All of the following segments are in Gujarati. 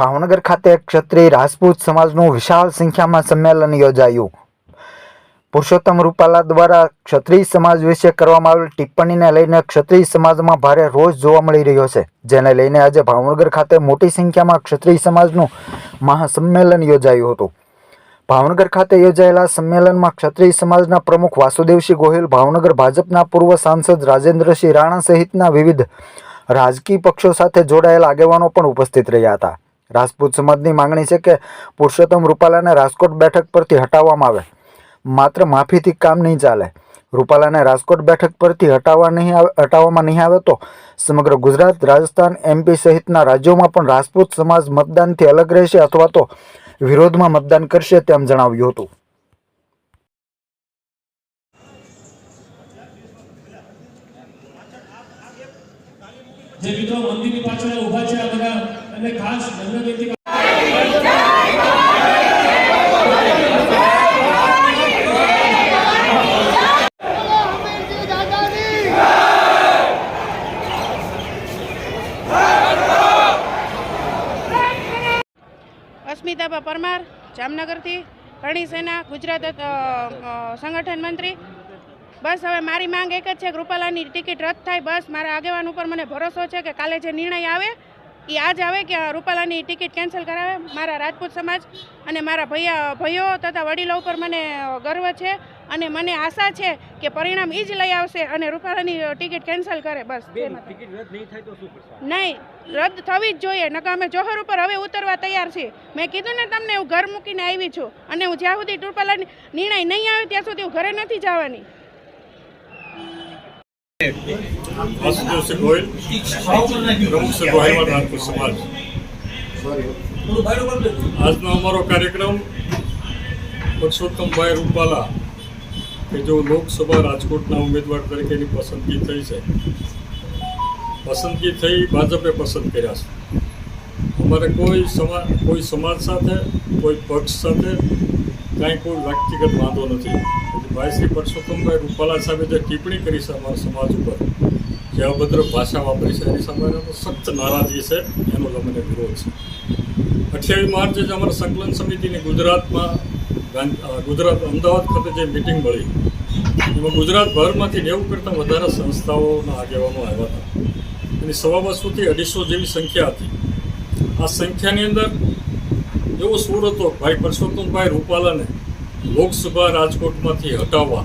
ભાવનગર ખાતે ક્ષત્રિય રાજપૂત સમાજનું વિશાળ સંખ્યામાં સંમેલન યોજાયું. પુરુષોત્તમ રૂપાલા દ્વારા ક્ષત્રિય સમાજ વિશે કરવામાં આવેલ ટિપ્પણીને લઈને ક્ષત્રિય સમાજમાં ભારે રોષ જોવા મળી રહ્યો છે, જેને લઈને આજે ભાવનગર ખાતે મોટી સંખ્યામાં ક્ષત્રિય સમાજનું મહાસંમેલન યોજાયું હતું. ભાવનગર ખાતે યોજાયેલા સંમેલનમાં ક્ષત્રિય સમાજના પ્રમુખ વાસુદેવસિંહ ગોહિલ, ભાવનગર ભાજપના પૂર્વ સાંસદ રાજેન્દ્રસિંહ રાણા સહિતના વિવિધ રાજકીય પક્ષો સાથે જોડાયેલા આગેવાનો પણ ઉપસ્થિત રહ્યા હતા. રાજપૂત સમાજની માંગણી છે કે પુરુષોત્તમ રૂપાલાને રાજકોટ બેઠક પરથી હટાવવામાં આવે. માત્ર માફીથી કામ નહીં ચાલે. રૂપાલાને રાજકોટ બેઠક પરથી હટાવવા નહીં આવે, હટાવવામાં નહીં આવે તો સમગ્ર ગુજરાત, રાજસ્થાન એમપી સહિતના રાજ્યોમાં પણ રાજપૂત સમાજ મતદાનથી અલગ રહેશે અથવા તો વિરોધમાં મતદાન કરશે તેમ જણાવ્યું હતું. જે મિત્રો મંદિરની પાછળ ઊભા છે આ બધા એમને ખાસ ધન્ય વિનંતી અમરજી દાદાની અસ્મિતાબા પરમાર, જામનગરથી કરણી સેના, ગુજરાત સંગઠન મંત્રી. બસ હવે મારી માંગ એક જ છે કે રૂપાલાની ટિકિટ રદ થાય, બસ મારા આગેવાન ઉપર મને ભરોસો છે કે કાલે જે નિર્ણય આવે એ આજ આવે કે રૂપાલાની ટિકિટ કેન્સલ કરાવે? મારા રાજપૂત સમાજ અને મારા ભૈયા ભાઈઓ તથા વડીલો ઉપર મને ગર્વ છે અને મને આશા છે કે પરિણામ એ જ લઈ આવશે અને રૂપાલાની ટિકિટ કેન્સલ કરે. બસ નહીં રદ થવી જ જોઈએ નકર અમે જોહર ઉપર હવે ઉતરવા તૈયાર છીએ. મેં કીધું ને તમને હું ઘર મૂકીને આવી છું અને હું જ્યાં સુધી રૂપાલાની નિર્ણય નહીં આવે ત્યાં સુધી હું ઘરે નથી જવાની. વાસુદેવસિંહ ગોયલ પ્રમુખ છે ગોહિલવાડ રાજપૂત સમાજ આજનો અમારો કાર્યક્રમ પુરુષોત્તમભાઈ રૂપાલા કે જો લોકસભા રાજકોટના ઉમેદવાર તરીકેની પસંદગી થઈ છે. પસંદગી થઈ ભાજપે પસંદ કર્યા છે. અમારે કોઈ સમાજ કોઈ સમાજ સાથે, કોઈ પક્ષ સાથે કાંઈ કોઈ વ્યક્તિગત વાંધો નથી. ભાઈ શ્રી પરસોત્તમભાઈ રૂપાલા સાહેબે જે ટિપ્પણી કરી છે અમારા સમાજ ઉપર જે અભદ્ર ભાષા વાપરી છે, એની સામે સખ્ત નારાજગી છે, એનો અમને વિરોધ છે. અઠ્યાવીસ માર્ચે જ અમારા સંકલન સમિતિની ગુજરાતમાં ગુજરાત અમદાવાદ ખાતે જે મિટિંગ મળી, એમાં ગુજરાતભરમાંથી નેવું કરતાં વધારે સંસ્થાઓના આગેવાનો આવ્યા હતા. એની સવા બસોથી અઢીસો જેવી સંખ્યા હતી. આ સંખ્યાની અંદર એવો સૂર હતો, ભાઈ પરસોત્તમભાઈ રૂપાલાને લોકસભા રાજકોટમાંથી હટાવવા.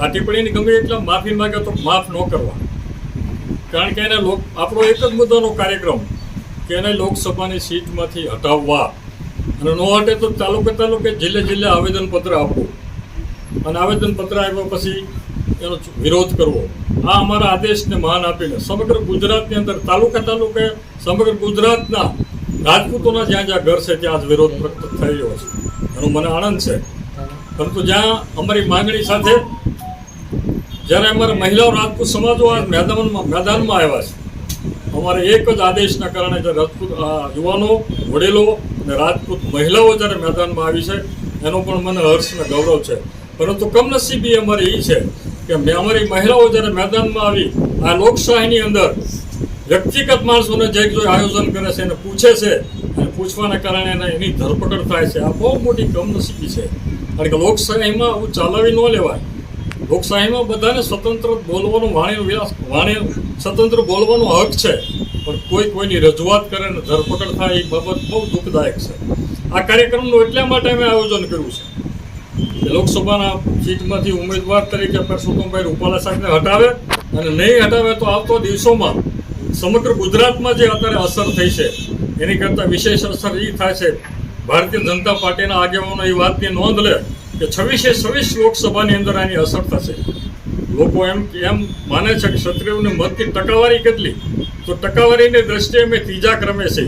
આ ટિપ્પણીને ગમે એટલા માફી માંગે તો માફ ન કરવા. કારણ કે એને લોક આપણો એક જ મુદ્દાનો કાર્યક્રમ કે એને લોકસભાની સીટમાંથી હટાવવા. અને ન હટે તો તાલુકે તાલુકે જિલ્લે જિલ્લે આવેદનપત્ર આપવું અને આવેદનપત્ર આપ્યા પછી એનો વિરોધ કરવો. આ અમારા આદેશને માન આપીને સમગ્ર ગુજરાતની અંદર તાલુકે તાલુકે સમગ્ર ગુજરાતના રાજપૂતોના જ્યાં જ્યાં ઘર છે ત્યાં જ વિરોધ પ્રગટ થઈ રહ્યો છે. એનો મને આનંદ છે. પરંતુ જ્યાં અમારી માંગણી સાથે જ્યારે અમારા મહિલાઓ રાજપૂત સમાજો આ મેદાનમાં મેદાનમાં આવ્યા છે, અમારે એક જ આદેશના કારણે જે રાજપૂત યુવાનો, વડીલો અને રાજપૂત મહિલાઓ જ્યારે મેદાનમાં આવી છે, એનો પણ મને હર્ષ અને ગૌરવ છે. પરંતુ કમનસીબી અમારી એ છે કે અમારી મહિલાઓ જ્યારે મેદાનમાં આવી, આ લોકશાહીની અંદર વ્યક્તિગત માણસોને જે કોઈ આયોજન કરે છે એને પૂછે છે, અને પૂછવાના કારણે એને એની ધરપકડ થાય છે. આ બહુ મોટી કમનસીબી છે. કારણ કે લોકશાહીમાં આવું ચલાવી ન લેવાય. લોકશાહીમાં બધાને સ્વતંત્ર બોલવાનો વાણી વિલાસ વાણી, સ્વતંત્ર બોલવાનો હક છે. પણ કોઈ કોઈની રજૂઆત કરે ને ધરપકડ થાય એ બાબત બહુ દુઃખદાયક છે. આ કાર્યક્રમનું એટલા માટે અમે આયોજન કર્યું છે લોકસભાના સીટમાંથી ઉમેદવાર તરીકે પરસોત્તમભાઈ રૂપાલા સાહેબને હટાવે અને નહીં હટાવે તો આવતો દિવસોમાં સમગ્ર ગુજરાતમાં જે અત્યારે અસર થઈ છે, એની કરતાં વિશેષ અસર એ થાય છે ભારતીય જનતા પાર્ટીના આગેવાનો એ વાતની નોંધ લે કે છવ્વીસે છવ્વીસ લોકસભાની અંદર આની અસર થશે. લોકો એમ એમ માને છે કે ક્ષત્રિયોને મતની ટકાવારી કેટલી? તો ટકાવારીની દ્રષ્ટિએ અમે ત્રીજા ક્રમે છે.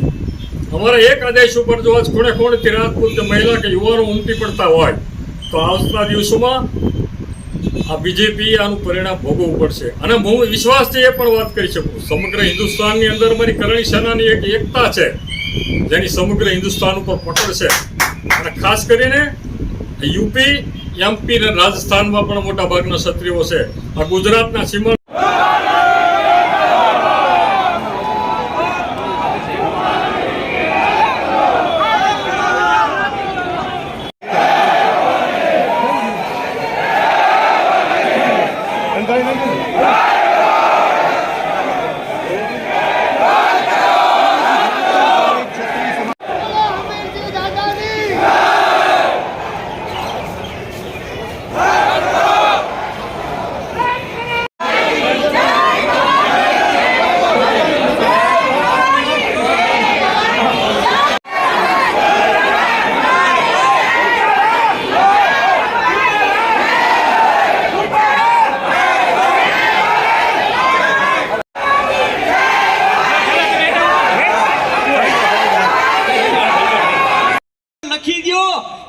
અમારા એક આદેશ ઉપર જો આજ ખૂણે ખૂણેથી રાજપૂત કે મહિલા કે યુવાનો ઉમટી પડતા હોય, તો આવતા દિવસોમાં આ બીજેપી આનું પરિણામ ભોગવવું પડશે. અને હું વિશ્વાસથી એ પણ વાત કરી શકું. સમગ્ર હિન્દુસ્તાનની અંદર મારી કરણી સેનાની એક એકતા છે. જેની સમગ્ર હિન્દુસ્તાન ઉપર પકડ છે. અને ખાસ કરીને યુપી, એમપી અને રાજસ્થાનમાં પણ મોટા ભાગના ક્ષત્રિયો છે. આ ગુજરાતના સીમા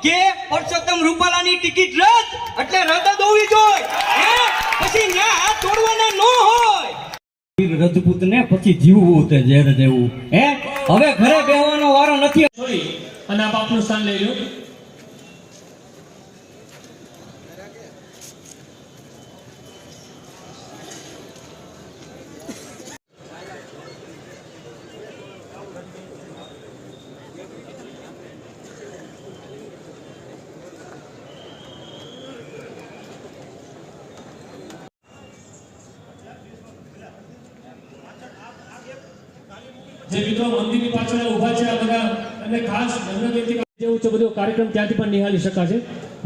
કે પરસોત્તમ રૂપાલાની ટિકિટ રદ. એટલે રદ જ હોવી જોઈએ. પછી ના હાથ તોડવાના ન હોય. રજપૂત ને પછી જીવવું તે ઝેર જેવું. હે? હવે ઘરે બેહવાનો વારો નથી. અને આ બાપનું સ્થાન લઈ લો જે મિત્રો મંદિરની પાછળ ઊભા છે આ બધા, અને ખાસ નમ્ર જેવું છે, બધો કાર્યક્રમ ત્યાંથી પણ નિહાળી શકાશે.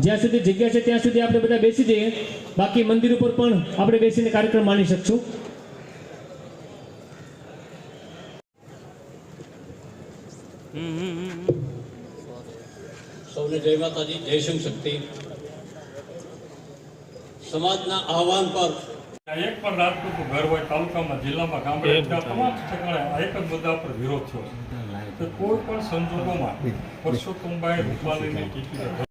જ્યાં સુધી જગ્યા છે, ત્યાં સુધી આપણે બધા બેસી જઈએ. બાકી મંદિર ઉપર પણ આપણે બેસીને કાર્યક્રમ માણી શકશું. સૌને જય માતાજી, જય શિવ શક્તિ. સમાજના આહવાન પર એક પણ રાજપૂતનું ઘર હોય તાલુકામાં જિલ્લામાં ગામડે તમામ ઠેકાણે એક જ મુદ્દા પર વિરોધ થયો છે. કોઈ પણ સંજોગોમાં પરસોત્તમભાઈ રૂપાલીની ટિકિટ